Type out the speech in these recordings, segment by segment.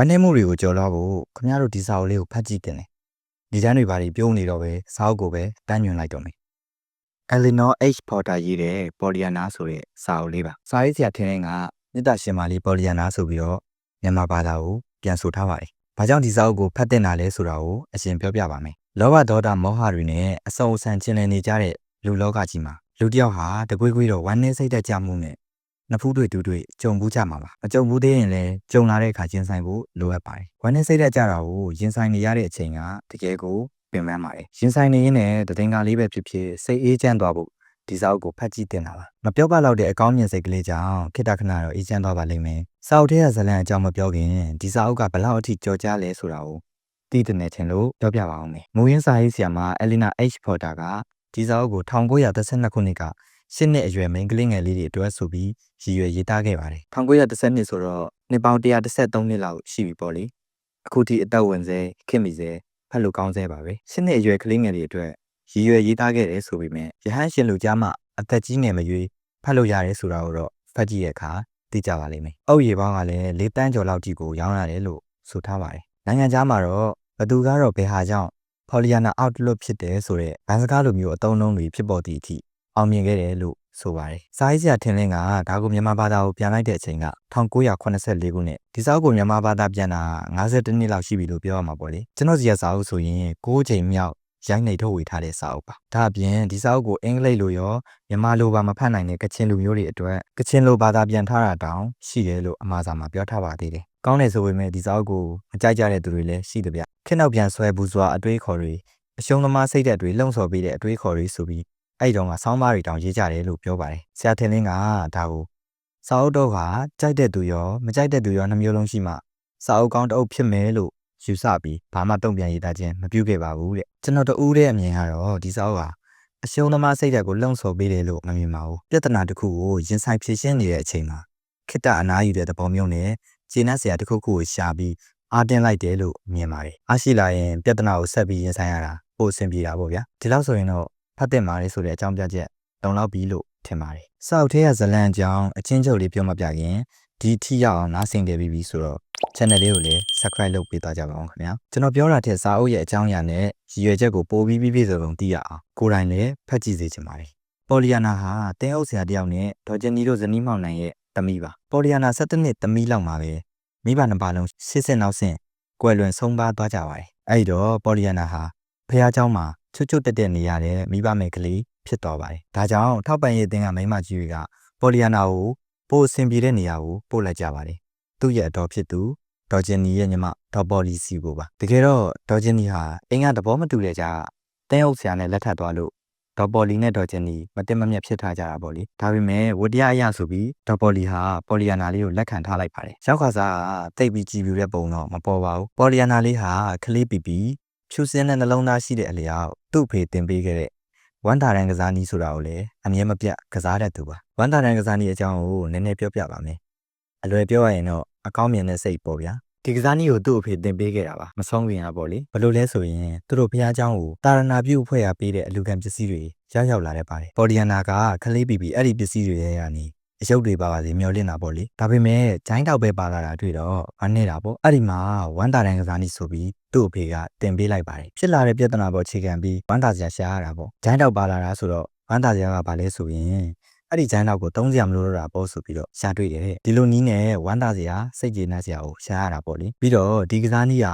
ဝမ်းနည်းမှုတွေကိုကြော်လွှားဖို့ခင်ဗျားတို့ဒီစာအုပ်လေးကိုဖတ်ကြည့်တင်တယ်ဒီတန်းတွေဘာတွေပြုံးနေတော့ပဲစာအုပ်ကိုပဲတန်းညွှန်လိုက်တော့မယ် Eleanor H Porter ရေးတဲ့ Pollyanna ဆိုတဲ့စာအုပ်လေးပါစာရေးဆရာထင်းထင်းကမေတ္တာရှင်မာလေး Pollyanna ဆိုပြီးတော့မြန်မာဘာသာကိုပြန်ဆိုထားပါတယ်ဘာကြောင့်ဒီစာအုပ်ကိုဖတ်တင်တာလဲဆိုတာကိုအရှင်ပြောပြပါမယ်လောဘဒေါသမောဟတွေနဲ့အစုံအဆန်ချင်းလည်နေကြတဲ့လူလောကကြီးမှာလူတစ်ယောက်ဟာတကွေးကွေးတော့ဝမ်းနည်းစိတ်သက်ကြမှုနဲ့ နှစ်ဖူးတွေတူတွေကြုံဘူးကြမှာပါအကြုံဘူးသေးရင်လည်းကြုံလာတဲ့အခါချင်းဆိုင်ဖို့လိုအပ်ပါတယ်ဝမ်းနည်းစိတ်သက်ကြတာကိုရင်ဆိုင်နေရတဲ့အချိန်ကတကယ်ကိုပင်ပန်းပါတယ်ရင်ဆိုင်နေရင်းနဲ့တည်ငါလေးပဲဖြစ်ဖြစ်စိတ်အေးချမ်းသွားဖို့ဒီစာအုပ်ကိုဖတ်ကြည့်တင်တာပါမပြောပလောက်တဲ့အကောင်းမြင်စိတ်ကလေးကြောင့်ခိတ္တခဏတော့အေးချမ်းသွားပါလိမ့်မယ်စာအုပ်ထဲကဇာတ်လမ်းအကြောင်းမပြောခင်ဒီစာအုပ်ကဘယ်လောက်အထိကြော်ကြားလဲဆိုတာကိုသိတဲ့နယ်ချင်လို့ပြောပြပါအောင်မယ်မူရင်းစာရေးဆရာမအလီနာ H Porter ကဒီစာအုပ်ကို1932ခုနှစ်က ရှစ်နှစ်အရွယ်မိန်းကလေးငယ်လေးတွေအတွက်ဆိုပြီးရည်ရွယ်ရေးသားခဲ့ပါတယ်1932ဆိုတော့နှစ်ပေါင်း133နှစ်လောက်ရှိပြီပေါ့လေအခုထိအသက်ဝင်စေခင်မိစေဖတ်လို့ကောင်းစေပါပဲရှစ်နှစ်အရွယ်ကလေးငယ်တွေအတွက်ရည်ရွယ်ရေးသားခဲ့တယ်ဆိုပေမဲ့ရဟန်းရှင်လူကြားမှအသက်ကြီးငယ်မရွေးဖတ်လို့ရတယ်ဆိုတာကိုတော့ဖတ်ကြည့်ရခါသိကြပါလိမ့်မယ်။အုပ်ရည်ပေါင်းကလည်း၄တန်းကျော်လောက်ကြီးကိုရောင်းရတယ်လို့ဆိုထားပါတယ်။နိုင်ငံခြားမှာတော့ဘသူကတော့ဘယ်ဟာကြောင့် Pollyanna Outlook ဖြစ်တယ်ဆိုတဲ့ဗန်စကားလိုမျိုးအသုံးအနှုန်းတွေဖြစ်ပေါ်သည့်အထိ အောင်မြင်ခဲ့တယ်လို့ဆိုပါတယ်။စာရေးဆရာထင်လင်းကဒါကိုမြန်မာဘာသာကိုပြန်လိုက်တဲ့အချိန်က1984ခုနှစ်ဒီစာအုပ်ကိုမြန်မာဘာသာပြန်တာ52နှစ်လောက်ရှိပြီလို့ပြောရမှာပေါ့လေ။ကျွန်တော်စီကစာအုပ်ဆိုရင်6ချိန်မြောက်ရိုက်နေထုတ်ဝေထားတဲ့စာအုပ်ပါ။ဒါအပြင်ဒီစာအုပ်ကိုအင်္ဂလိပ်လိုရောမြန်မာလိုပါမဖတ်နိုင်တဲ့ကချင်လူမျိုးတွေအတွက်ကချင်လိုဘာသာပြန်ထားတာတောင်ရှိတယ်လို့အမှားစာမှာပြောထားပါသေးတယ်။ကောင်းတယ်ဆိုပေမဲ့ဒီစာအုပ်ကိုမကြိုက်ကြတဲ့သူတွေလည်းရှိတယ်ဗျ။ခက်နောက်ပြန်ဆွဲဘူးစွာအတွေးခေါ်တွေအရှုံးသမားစိတ်ဓာတ်တွေလှုံ့ဆော်ပေးတဲ့အတွေးခေါ်တွေဆိုပြီး အဲ့တုန်းကဆောင်းပါးတွေတောင်ရေးကြတယ်လို့ပြောပါတယ်။ဆရာထင်လင်းကဒါကိုစာအုပ်တော့ကကြိုက်တဲ့သူရောမကြိုက်တဲ့သူရောနှမျိုးလုံးရှိမှစာအုပ်ကောင်းတစ်အုပ်ဖြစ်မယ်လို့ယူဆပြီးဘာမှတုံ့ပြန်ရေးသားခြင်းမပြုခဲ့ပါဘူးတဲ့ကျွန်တော်တူးတဲ့အမြင်ကတော့ဒီစာအုပ်ဟာအရှုံးသမားစိတ်ဓာတ်ကိုလှုံ့ဆော်ပေးတယ်လို့မမြင်ပါဘူးပြဿနာတစ်ခုကိုရင်ဆိုင်ဖြေရှင်းနေတဲ့အချိန်မှာခိတ္တအနားယူတဲ့သဘောမျိုးနဲ့ဂျင်းနက်ဆရာတစ်ခုခုကိုရှာပြီးအားတင်းလိုက်တယ်လို့မြင်ပါတယ်အားရှိလာရင်ပြဿနာကိုဆက်ပြီးရင်ဆိုင်ရတာပိုအဆင်ပြေတာပေါ့ဗျာဒီလောက်ဆိုရင်တော့ ဖတ်တင်ပါလေဆိုတဲ့အကြောင်းပြချက်လုံလောက်ပြီလို့ထင်ပါတယ်စာအုပ်ထဲကဇလံအကြောင်းအချင်းချုပ်လေးပြောမပြခင်ဒီထိရောက်အောင်နားဆင်ကြပြီးပြီဆိုတော့ channel လေးကိုလည်း subscribe လုပ်ပေးသွားကြပါအောင်ခင်ဗျာကျွန်တော်ပြောတာထက်စာအုပ်ရဲ့အကြောင်းအရာနဲ့ရည်ရွယ်ချက်ကိုပိုပြီးပြည့်ပြည့်စုံစုံသိရအောင်ကိုယ်တိုင်လည်းဖတ်ကြည့်စေချင်ပါတယ်ပေါ်လီယာနာဟာတင်းအုပ်ဆရာတယောက်နဲ့ဒေါ်ဂျင်နီတို့ဇနီးမောင်နှံရဲ့သမီးပါပေါ်လီယာနာ17နှစ်သမီးလောက်မှာပဲမိဘနှစ်ပါးလုံးဆစ်စစ်နောက်ဆင့်ကွယ်လွန်ဆုံးပါသွားကြပါတယ်အဲ့တော့ပေါ်လီယာနာဟာဖះเจ้าမှာ ချွတ်ချွတ်တက်တက်နေရတဲ့မိဘမယ်ကလေးဖြစ်တော်ပါတယ်ဒါကြောင့်ထောက်ပံ့ရေးအသင်းကမိမကြီးတွေကပေါ်လီယာနာကိုပိုအဆင်ပြေတဲ့နေရာကိုပို့လိုက်ကြပါတယ်သူ့ရဲ့အတော်ဖြစ်သူဒေါ်ဂျင်နီရဲ့ညီမဒေါ်ပေါ်လီစီကိုပါတကယ်တော့ဒေါ်ဂျင်နီဟာအင်္ဂါသဘောမတူတဲ့ကြားတင်းအုပ်ဆရာနဲ့လက်ထပ်သွားလို့ဒေါ်ပေါ်လီနဲ့ဒေါ်ဂျင်နီမတင်မမြတ်ဖြစ်ထားကြတာပေါ့လေဒါပေမဲ့ဝတရားအရဆိုပြီးဒေါ်ပေါ်လီဟာပေါ်လီယာနာလေးကိုလက်ခံထားလိုက်ပါတယ်ရောက်ခါစားကတိတ်ပြီးကြည်ပြူတဲ့ပုံတော့မပေါ်ပါဘူးပေါ်လီယာနာလေးဟာခလေးပီပီ ဖြူစင်းတဲ့နှလုံးသားရှိတဲ့အလျားကိုသူ့အဖေတင်ပေးခဲ့တဲ့ဝမ်တာရန်ကစားနည်းဆိုတာကိုလည်းအမြဲမပြတ်ကစားတတ်သူပါဝမ်တာရန်ကစားနည်းအကြောင်းကိုနည်းနည်းပြောပြပါမယ်အလွယ်ပြောရရင်တော့အကောင်းမြင်တဲ့စိတ်ပေါ့ဗျာဒီကစားနည်းကိုသူ့အဖေတင်ပေးခဲ့တာပါမဆုံးခင်ရပေါ့လေဘလို့လဲဆိုရင်သူတို့ဘုရားကျောင်းကိုတာရဏပြုအဖွဲ့ရပေးတဲ့အလူခံပစ္စည်းတွေရောက်ရောက်လာတဲ့ပါတယ်ပေါ်ဒီယနာကခလေးပီပီအဲ့ဒီပစ္စည်းတွေရဲ့ကနေ အယုတ်တွေပါပါစေမျောလင့်တာပေါ့လေဒါပေမဲ့ဂျိုင်းတောက်ပဲပါလာတာတွေ့တော့မနေတာပေါ့အဲ့ဒီမှာဝမ်တာတန်ကစားနီးဆိုပြီးသူ့အဖေကတင်ပေးလိုက်ပါတယ်ဖြစ်လာတဲ့ပြဿနာပေါ်ခြေခံပြီးဝမ်တာစရာရှာရတာပေါ့ဂျိုင်းတောက်ပါလာတာဆိုတော့ဝမ်တာစရာကဘာလဲဆိုရင်အဲ့ဒီဂျိုင်းတောက်ကိုသုံးစရာမလိုတော့တာပေါ့ဆိုပြီးတော့ရှာတွေ့တယ်ဒီလိုနီးနဲ့ဝမ်တာစရာစိတ်ကျေနပ်စရာကိုရှာရတာပေါ့လေပြီးတော့ဒီကစားနီးက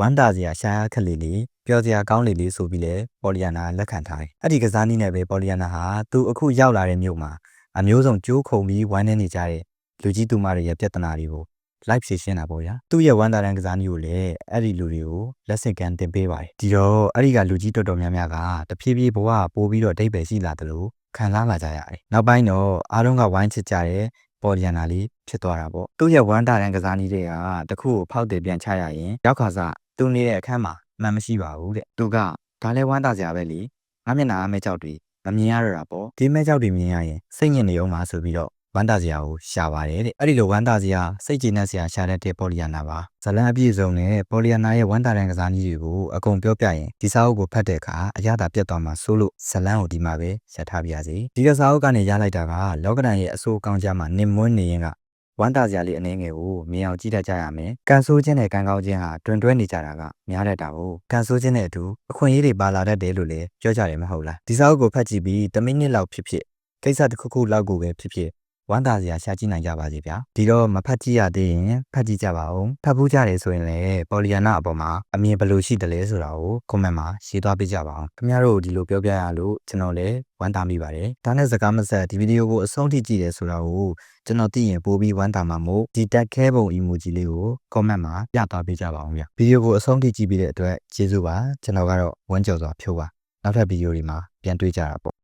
ဝမ်တာစရာရှာရခက်လေလေပြောစရာကောင်းလေလေဆိုပြီးလဲပေါ်လီယာနာလက်ခံထားတယ်အဲ့ဒီကစားနီးနဲ့ပဲပေါ်လီယာနာဟာသူအခုရောက်လာတဲ့မြို့မှာ အမျိုးစုံကြိုးခုံပြီးဝမ်းနေနေကြတဲ့လူကြီးသူမတွေရဲ့ပြဿနာတွေကို live ဖြေရှင်းတာပေါ့ဗျာသူ့ရဲ့ဝမ်းသာတန်ကစားနည်းကိုလည်းအဲ့ဒီလူတွေကိုလက်ဆင့်ကမ်းတင်ပေးပါတယ်ဒီတော့အဲ့ဒီကလူကြီးတော်တော်များများကတဖြည်းဖြည်းဘဝပိုးပြီးတော့အတိတ်ပဲရှိလာတယ်လို့ခံစားလာကြရတယ်နောက်ပိုင်းတော့အားလုံးကဝိုင်းချစ်ကြတဲ့ပေါ်လီယန်နာလေးဖြစ်သွားတာပေါ့သူ့ရဲ့ဝမ်းတာတန်ကစားနည်းတွေကတခုကိုဖောက်တယ်ပြန်ချရရင်ရောက်ခါစားသူနေတဲ့အခန်းမှာမှန်မရှိပါဘူးတဲ့သူကဒါလဲဝမ်းတာစရာပဲလေငါမျက်နှာအမဲကြောက်တွေ မမြင်ရတော့တာပေါ့ဒီမဲကြောက်တွေမြင်ရရင်စိတ်ညစ်နေအောင်ပါဆိုပြီးတော့ဝမ်းတာစရာကိုရှာပါတယ်တဲ့အဲ့ဒီလိုဝမ်းတာစရာစိတ်ကြည်နက်စရာရှာတတ်တဲ့ပေါ်လီယာနာပါဇလန်အပြည့်စုံနဲ့ပေါ်လီယာနာရဲ့ဝမ်းတာတန်ကစားနည်းတွေကိုအကုန်ပြောပြရင်ဒီစာအုပ်ကိုဖတ်တဲ့အခါအရသာပြတ်သွားမှာစိုးလို့ဇလန်ကိုဒီမှာပဲဆက်ထားပြရစီဒီကစာအုပ်ကနေရလိုက်တာကလောကဒန်ရဲ့အဆိုးအကောင်းကြားမှာနင်မွန်းနေရင်က ဝမ်းသာစရာလေးအနေငယ်ကိုမြင်အောင်ကြည့်တတ်ကြရမယ်ကန်ဆိုးခြင်းနဲ့ကန်ကောင်းခြင်းဟာတွင်တွဲနေကြတာကများတတ်တာကိုကန်ဆိုးခြင်းနဲ့အတူအခွင့်အရေးတွေပါလာတတ်တယ်လို့လည်းပြောကြတယ်မဟုတ်လားဒီစာအုပ်ကိုဖတ်ကြည့်ပြီး10မိနစ်လောက်ဖြစ်ဖြစ်ကိစ္စတစ်ခုခုလောက်ကိုပဲဖြစ်ဖြစ် ဝမ်းသာစရာရှာကြည့်နိုင်ကြပါစေဗျာဒီတော့မဖတ်ကြည့်ရသေးရင်ဖတ်ကြည့်ကြပါဦးဖတ်ဖို့ကြတယ်ဆိုရင်လည်းပေါ်လီယာနာအပေါ်မှာအမြင်ဘယ်လိုရှိတယ်လဲဆိုတာကို comment မှာရေးသွားပေးကြပါအောင်ခင်ဗျားတို့ဒီလိုပြောပြရလို့ကျွန်တော်လည်းဝမ်းသာမိပါတယ်ဒါနဲ့စကားမဆက်ဒီဗီဒီယိုကိုအဆုံးထိကြည့်တယ်ဆိုတာကိုကျွန်တော်သိရင်ပို့ပြီးဝမ်းသာမှာမို့ဒီတက်ခဲပုံ emoji လေးကို comment မှာပြသွားပေးကြပါအောင်ဗျဗီဒီယိုကိုအဆုံးထိကြည့်ပြီးတဲ့အတွက်ကျေးဇူးပါကျွန်တော်ကတော့ဝမ်းကြော်စွာဖြိုးပါနောက်ထပ်ဗီဒီယိုတွေမှာပြန်တွေ့ကြတာပေါ့